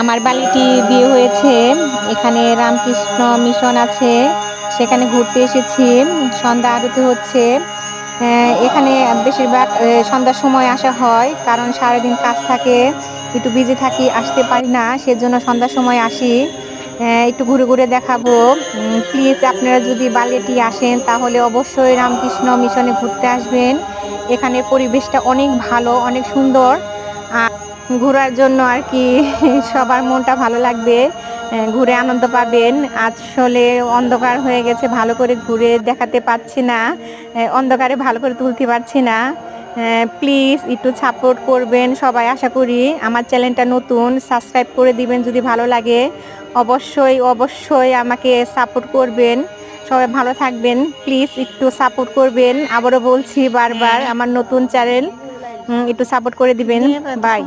আমার বালিটি বিয়ে হয়েছে। এখানে রামকৃষ্ণ মিশন আছে। সেখানে ঘুরতে এসেছি। সন্ধ্যা আরতি হচ্ছে। আহ, এখানে বেশিরভাগ সন্ধ্যার সময় আসা হয় কারণ সারাদিন কাজ থাকে। একটু বিজি থাকি আসতে পারি না সেজন্য সন্ধ্যার সময় আসি। আহ, একটু ঘুরে ঘুরে দেখাবো। প্লিজ আপনারা যদি বালিটি আসেন তাহলে অবশ্যই রামকৃষ্ণ মিশনে ঘুরতে আসবেন। এখানে পরিবেশটা অনেক ভালো অনেক সুন্দর। ঘোরার জন্য আর কি সবার মনটা ভালো লাগবে ঘুরে আনন্দ পাবেন। আসলে অন্ধকার হয়ে গেছে ভালো করে ঘুরে দেখাতে পাচ্ছি না অন্ধকারে ভালো করে তুলতে পারছি না। প্লিজ একটু সাপোর্ট করবেন সবাই আশা করি আমার চ্যানেলটা নতুন সাবস্ক্রাইব করে দিবেন যদি ভালো লাগে। অবশ্যই অবশ্যই আমাকে সাপোর্ট করবেন। সবাই ভালো থাকবেন প্লিজ একটু সাপোর্ট করবেন। আবারও বলছি বারবার আমার নতুন চ্যানেল একটু সাপোর্ট করে দিবেন। বাই